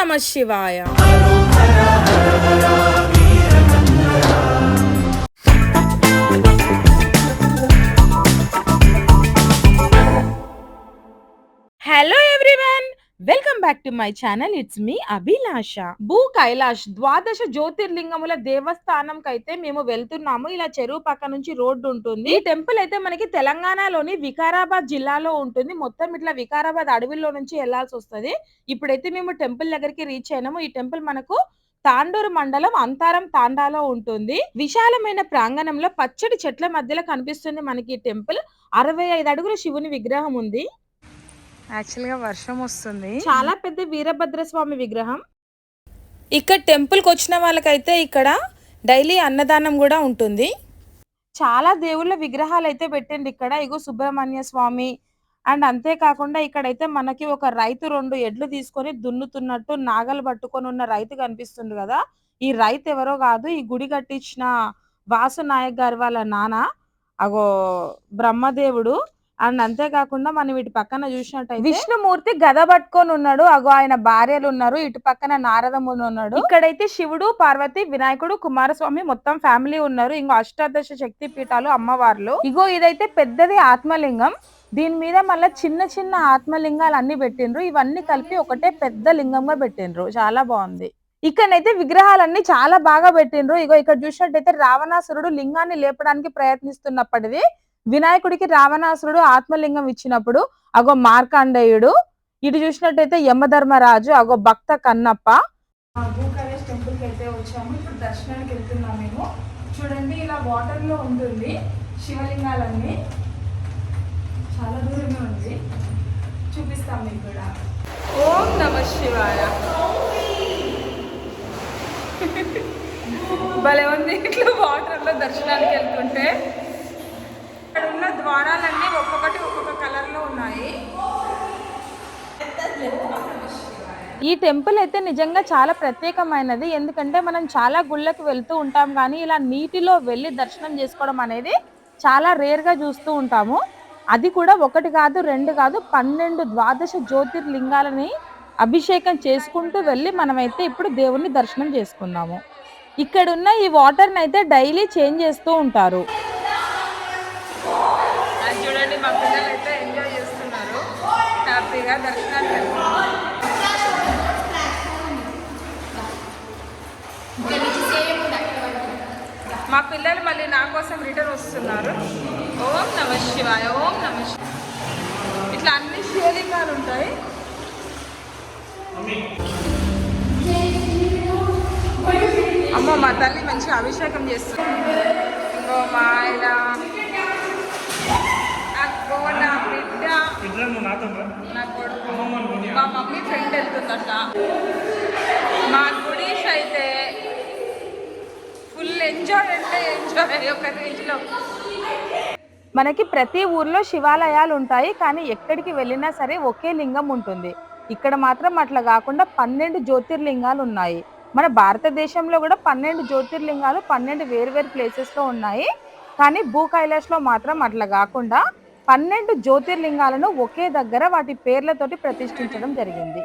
నమ శివాయ welcome back to my channel it's me Abhilasha Bhu Kailash ద్వాదశ జ్యోతిర్లింగముల దేవస్థానం కైతే మేము వెళ్తున్నాము. ఇలా చెరువు పక్క నుంచి రోడ్డు ఉంటుంది. ఈ టెంపుల్ అయితే మనకి తెలంగాణలోని వికారాబాద్ జిల్లాలో ఉంటుంది. మొత్తం ఇట్లా వికారాబాద్ అడవిలో నుంచి వెళ్ళాల్సి వస్తుంది. ఇప్పుడైతే మేము టెంపుల్ దగ్గరికి రీచ్ అయినాము. ఈ టెంపుల్ మనకు తాండూరు మండలం అంతారం తాండాలో ఉంటుంది. విశాలమైన ప్రాంగణంలో పచ్చడి చెట్ల మధ్యలో కనిపిస్తుంది మనకి ఈ టెంపుల్. అరవై ఐదు అడుగుల శివుని విగ్రహం ఉంది. యాక్చువల్గా వర్షం వస్తుంది. చాలా పెద్ద వీరభద్ర స్వామి విగ్రహం. ఇక్కడ టెంపుల్కి వచ్చిన వాళ్ళకైతే ఇక్కడ డైలీ అన్నదానం కూడా ఉంటుంది. చాలా దేవుళ్ళ విగ్రహాలు అయితే పెట్టండి ఇక్కడ. ఇగో సుబ్రహ్మణ్య స్వామి అండ్ అంతేకాకుండా ఇక్కడైతే మనకి ఒక రైతు రెండు ఎడ్లు తీసుకొని దున్నుతున్నట్టు నాగలు పట్టుకొని ఉన్న రైతు కనిపిస్తుంది కదా. ఈ రైతు ఎవరో కాదు ఈ గుడి కట్టించిన వాసు నాయక్ గారి వాళ్ళ నాన్న. అగో బ్రహ్మదేవుడు. అండ్ అంతేకాకుండా మనం ఇటు పక్కన చూసినట్టయితే విష్ణుమూర్తి గద పట్టుకొని ఉన్నాడు. అగో ఆయన భార్యలు ఉన్నారు ఇటు పక్కన నారదముని ఉన్నాడు. ఇక్కడైతే శివుడు పార్వతి వినాయకుడు కుమారస్వామి మొత్తం ఫ్యామిలీ ఉన్నారు. ఇంకో అష్టాదశ శక్తి పీఠాలు అమ్మవార్లు. ఇగో ఇదైతే పెద్దది ఆత్మలింగం. దీని మీద మళ్ళీ చిన్న చిన్న ఆత్మలింగాలు అన్ని పెట్టిండ్రు. ఇవన్నీ కలిపి ఒకటే పెద్ద లింగంగా పెట్టిండ్రు. చాలా బాగుంది. ఇక్కడైతే విగ్రహాలన్నీ చాలా బాగా పెట్టిండ్రు. ఇగో ఇక్కడ చూసినట్టయితే రావణాసురుడు లింగాన్ని లేపడానికి ప్రయత్నిస్తున్నప్పటిది. వినాయకుడికి రావణాసురుడు ఆత్మలింగం ఇచ్చినప్పుడు అగో మార్కండేయుడు ఇటు చూసినట్టయితే యమధర్మరాజు అగో భక్త కన్నప్ప. భూకాళేష్ టెంపుల్కి అయితే వచ్చాము. ఇప్పుడు దర్శనానికి వెళ్తున్నాం మేము. చూడండి ఇలా వాటర్లో ఉంటుంది శివలింగాలన్నీ. చాలా దూరంగా ఉంది. చూపిస్తాం మీకు కూడా. ఓం నమ శివాయ. భలే ఉంది. ఇట్లా వాటర్లో దర్శనానికి వెళ్తుంటే. ద్వారాలన్నీ ఒక్కొక్కటి ఒక్కొక్క కలర్లో ఉన్నాయి. ఈ టెంపుల్ అయితే నిజంగా చాలా ప్రత్యేకమైనది. ఎందుకంటే మనం చాలా గుళ్ళకి వెళ్తూ ఉంటాం కానీ ఇలా నీటిలో వెళ్ళి దర్శనం చేసుకోవడం అనేది చాలా రేర్గా చూస్తూ ఉంటాము. అది కూడా ఒకటి కాదు రెండు కాదు పన్నెండు ద్వాదశ జ్యోతిర్లింగాలని అభిషేకం చేసుకుంటూ వెళ్ళి మనమైతే ఇప్పుడు దేవుణ్ణి దర్శనం చేసుకుందాము ఇక్కడున్న ఈ వాటర్ని అయితే డైలీ చేంజ్ చేస్తూ ఉంటారు. మా పిల్లలు మళ్ళీ నా కోసం రిటర్న్ వస్తున్నారు. ఓం నమ శివాయ ఓం నమ శివాయ ఇట్లా అన్ని శివలింగాలు ఉంటాయి. అమ్మ మా తల్లి మంచిగా అభిషేకం చేస్తుంది. ఇంకో మా ఆయన. నా కొడుకు. మా మమ్మీ ఫ్రెండ్ వెళ్తుందట. మా గుడీష్ అయితే ఫుల్ ఎంజాయ్ అంటే ఎంజాయ్ ఒక రేంజ్లో మనకి ప్రతి ఊర్లో శివాలయాలు ఉంటాయి కానీ ఎక్కడికి వెళ్ళినా సరే ఒకే లింగం ఉంటుంది. ఇక్కడ మాత్రం అట్లా కాకుండా పన్నెండు జ్యోతిర్లింగాలు ఉన్నాయి. మన భారతదేశంలో కూడా పన్నెండు జ్యోతిర్లింగాలు పన్నెండు వేరు వేరు ప్లేసెస్లో ఉన్నాయి. కానీ భూ కైలాష్లో మాత్రం అట్లా కాకుండా పన్నెండు జ్యోతిర్లింగాలను ఒకే దగ్గర వాటి పేర్లతోటి ప్రతిష్ఠించడం జరిగింది.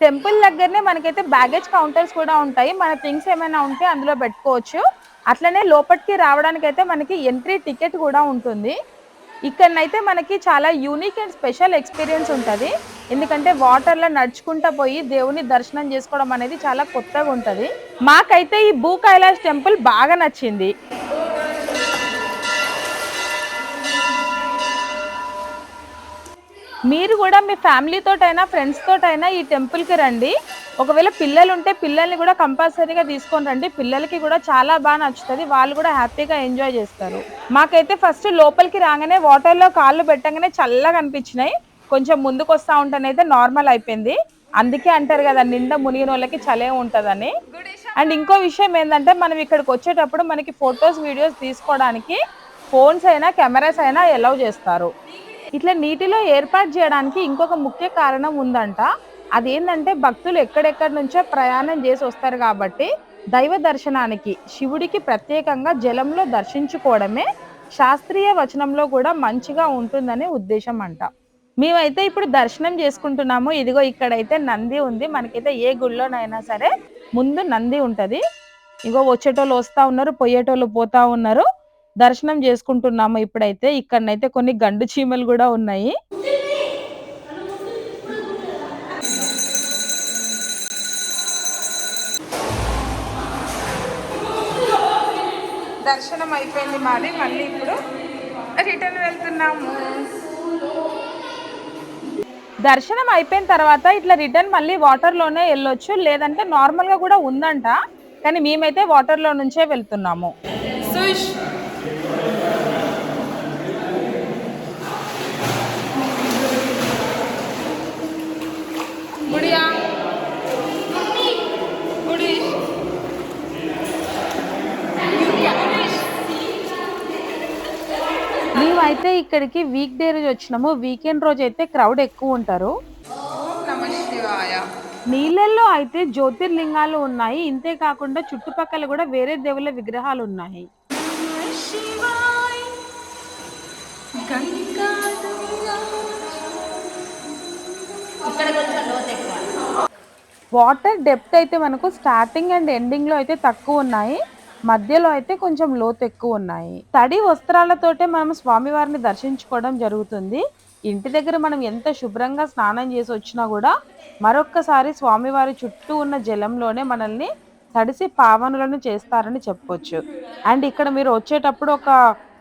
టెంపుల్ దగ్గరనే మనకైతే బ్యాగేజ్ కౌంటర్స్ కూడా ఉంటాయి. మన థింగ్స్ ఏమైనా ఉంటే అందులో పెట్టుకోవచ్చు. అట్లనే లోపలికి రావడానికి అయితే మనకి ఎంట్రీ టికెట్ కూడా ఉంటుంది. ఇక్కడనైతే మనకి చాలా యూనిక్ అండ్ స్పెషల్ ఎక్స్పీరియన్స్ ఉంటుంది. ఎందుకంటే వాటర్లో నడుచుకుంటా పోయి దేవుని దర్శనం చేసుకోవడం అనేది చాలా కొత్తగా ఉంటుంది. మాకైతే ఈ భూ కైలాష్ టెంపుల్ బాగా నచ్చింది. మీరు కూడా మీ ఫ్యామిలీతోటైనా ఫ్రెండ్స్తోటైనా ఈ టెంపుల్కి రండి. ఒకవేళ పిల్లలు ఉంటే పిల్లల్ని కూడా కంపల్సరీగా తీసుకొని రండి. పిల్లలకి కూడా చాలా బాగా నచ్చుతుంది. వాళ్ళు కూడా హ్యాపీగా ఎంజాయ్ చేస్తారు. మాకైతే ఫస్ట్ లోపలికి రాగానే వాటర్లో కాళ్ళు పెట్టగానే చల్లగా అనిపించినాయి. కొంచెం ముందుకు వస్తా ఉంటేనైతే నార్మల్ అయిపోయింది. అందుకే అంటారు కదా నిండా మునిగిన వాళ్ళకి చలే ఉంటుందని. అండ్ ఇంకో విషయం ఏంటంటే మనం ఇక్కడికి వచ్చేటప్పుడు మనకి ఫొటోస్ వీడియోస్ తీసుకోవడానికి ఫోన్స్ అయినా కెమెరాస్ అయినా అలౌ చేస్తారు. ఇట్లా నీటిలో ఏర్పాటు చేయడానికి ఇంకొక ముఖ్య కారణం ఉందంట. అదేంటంటే భక్తులు ఎక్కడెక్కడి నుంచో ప్రయాణం చేసి వస్తారు కాబట్టి దైవ దర్శనానికి శివుడికి ప్రత్యేకంగా జలంలో దర్శించుకోవడమే శాస్త్రీయ వచనంలో కూడా మంచిగా ఉంటుందనే ఉద్దేశం అంట. మేమైతే ఇప్పుడు దర్శనం చేసుకుంటున్నాము. ఇదిగో ఇక్కడైతే నంది ఉంది. మనకైతే ఏ గుళ్ళోనైనా సరే ముందు నంది ఉంటుంది. ఇగో వచ్చేటోళ్ళు వస్తా ఉన్నారు పోయేటోళ్ళు పోతా ఉన్నారు. దర్శనం చేసుకుంటున్నాము ఇప్పుడైతే. ఇక్కడనైతే కొన్ని గండు చీమలు కూడా ఉన్నాయి. దర్శనం అయిపోయింది మాది. మళ్ళీ ఇప్పుడు రిటర్న్ వెళ్తున్నాము. దర్శనం అయిపోయిన తర్వాత ఇట్లా రిటర్న్ మళ్ళీ వాటర్లోనే వెళ్ళొచ్చు లేదంటే నార్మల్గా కూడా ఉందంట కానీ మేమైతే వాటర్లో నుంచే వెళ్తున్నాము. సుష్ గుడియా గుడి మేమైతే ఇక్కడికి వీక్ డే రోజు వచ్చినాము. వీకెండ్ రోజు అయితే క్రౌడ్ ఎక్కువ ఉంటారు. నీళ్ళల్లో అయితే జ్యోతిర్లింగాలు ఉన్నాయి. ఇంతే కాకుండా చుట్టుపక్కల కూడా వేరే దేవుళ్ళ విగ్రహాలు ఉన్నాయి. వాటర్ డెప్త్ అయితే మనకు స్టార్టింగ్ అండ్ ఎండింగ్లో అయితే తక్కువ ఉన్నాయి. మధ్యలో అయితే కొంచెం లోతు ఎక్కువ ఉన్నాయి. తడి వస్త్రాలతోటే మనం స్వామివారిని దర్శించుకోవడం జరుగుతుంది. ఇంటి దగ్గర మనం ఎంత శుభ్రంగా స్నానం చేసి వచ్చినా కూడా మరొక్కసారి స్వామివారి చుట్టూ ఉన్న జలంలోనే మనల్ని తడిసి పావనులను చేస్తారని చెప్పొచ్చు. అండ్ ఇక్కడ మీరు వచ్చేటప్పుడు ఒక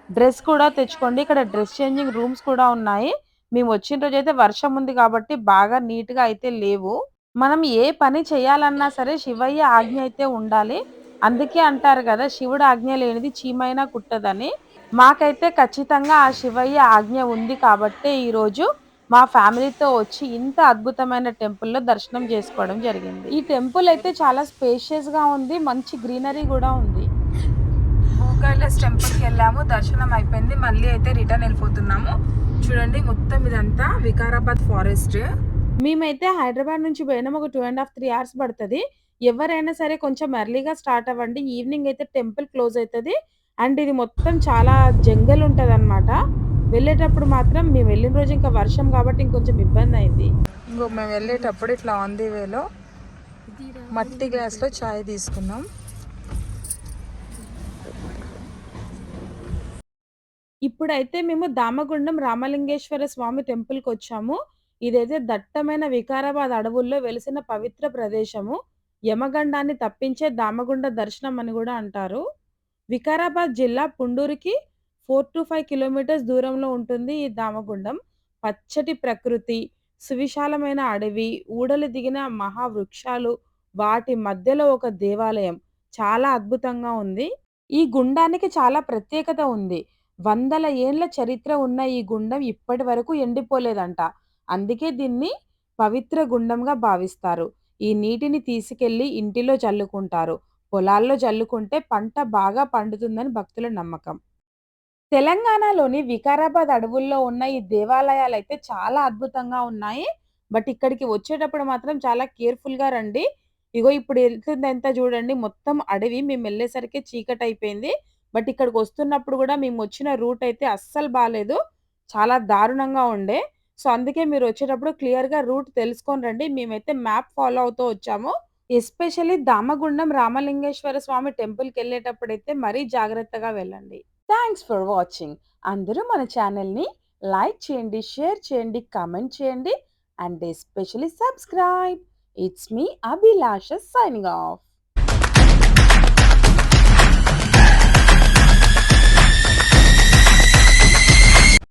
డ్రెస్ కూడా తెచ్చుకోండి. ఇక్కడ డ్రెస్ చేంజింగ్ రూమ్స్ కూడా ఉన్నాయి. మేము వచ్చిన రోజు అయితే వర్షం ఉంది కాబట్టి బాగా నీట్గా అయితే లేవు. మనం ఏ పని చేయాలన్నా సరే శివయ్య ఆజ్ఞ అయితే ఉండాలి. అందుకే అంటారు కదా శివుడు ఆజ్ఞ లేనిది చీమైనా కుట్టదని. మాకైతే ఖచ్చితంగా ఆ శివయ్య ఆజ్ఞ ఉంది కాబట్టి ఈ రోజు మా ఫ్యామిలీతో వచ్చి ఇంత అద్భుతమైన టెంపుల్లో దర్శనం చేసుకోవడం జరిగింది. ఈ టెంపుల్ అయితే చాలా స్పేషియస్గా ఉంది మంచి గ్రీనరీ కూడా ఉంది. భూకైలాస్ టెంపుల్కి వెళ్ళాము దర్శనం అయిపోయింది మళ్ళీ అయితే రిటర్న్ వెళ్ళిపోతున్నాము. చూడండి మొత్తం ఇదంతా వికారాబాద్ ఫారెస్ట్. మేమైతే హైదరాబాద్ నుంచి పోయినాం ఒక two and half three hours పడుతుంది. ఎవరైనా సరే కొంచెం ఎర్లీగా స్టార్ట్ అవ్వండి. ఈవినింగ్ అయితే టెంపుల్ క్లోజ్ అవుతుంది అండ్ ఇది మొత్తం చాలా జంగల్ ఉంటుంది అనమాట వెళ్ళేటప్పుడు మాత్రం మేము వెళ్ళిన రోజు ఇంకా వర్షం కాబట్టి ఇంకొంచెం ఇబ్బంది అయింది. ఇంకో మేము వెళ్ళేటప్పుడు ఇట్లా ఆన్ ది వేలో మట్టి గ్లాస్లో చాయ్ తీసుకున్నాం. ఇప్పుడైతే మేము దామగుండం రామలింగేశ్వర స్వామి టెంపుల్కి వచ్చాము. ఇదైతే దట్టమైన వికారాబాద్ అడవుల్లో వెలిసిన పవిత్ర ప్రదేశము. యమగండాన్ని తప్పించే దామగుండ దర్శనం అని కూడా అంటారు. వికారాబాద్ జిల్లా పుండూరుకి ఫోర్ టు ఫైవ్ కిలోమీటర్స్ దూరంలో ఉంటుంది ఈ దామగుండం. పచ్చటి ప్రకృతి సువిశాలమైన అడవి ఊడలు దిగిన మహావృక్షాలు వాటి మధ్యలో ఒక దేవాలయం. చాలా అద్భుతంగా ఉంది. ఈ గుండానికి చాలా ప్రత్యేకత ఉంది. వందల ఏండ్ల చరిత్ర ఉన్న ఈ గుండం ఇప్పటి వరకు ఎండిపోలేదంట. అందుకే దీన్ని పవిత్ర గుండంగా భావిస్తారు. ఈ నీటిని తీసుకెళ్ళి ఇంటిలో చల్లుకుంటారు. పొలాల్లో చల్లుకుంటే పంట బాగా పండుతుందని భక్తుల నమ్మకం. తెలంగాణలోని వికారాబాద్ అడవుల్లో ఉన్న ఈ దేవాలయాలు అయితే చాలా అద్భుతంగా ఉన్నాయి. బట్ ఇక్కడికి వచ్చేటప్పుడు మాత్రం చాలా కేర్ఫుల్గా రండి. ఇగో ఇప్పుడు వెళ్తుందంతా చూడండి మొత్తం అడవి మేము వెళ్ళేసరికి చీకటి అయిపోయింది. బట్ ఇక్కడికి వస్తున్నప్పుడు కూడా మేము వచ్చిన రూట్ అయితే అస్సలు బాగాలేదు చాలా దారుణంగా ఉండే. సో అందుకే మీరు వచ్చేటప్పుడు క్లియర్గా రూట్ తెలుసుకొని రండి. మేమైతే మ్యాప్ ఫాలో అవుతూ వచ్చాము. ఎస్పెషల్లీ దామగుండం రామలింగేశ్వర స్వామి టెంపుల్కి వెళ్ళేటప్పుడైతే మరీ జాగ్రత్తగా వెళ్ళండి. Thanks for watching. అందరూ మన ఛానల్ని లైక్ చేయండి షేర్ చేయండి కామెంట్ చేయండి. And especially subscribe. It's me Abhilasha signing off.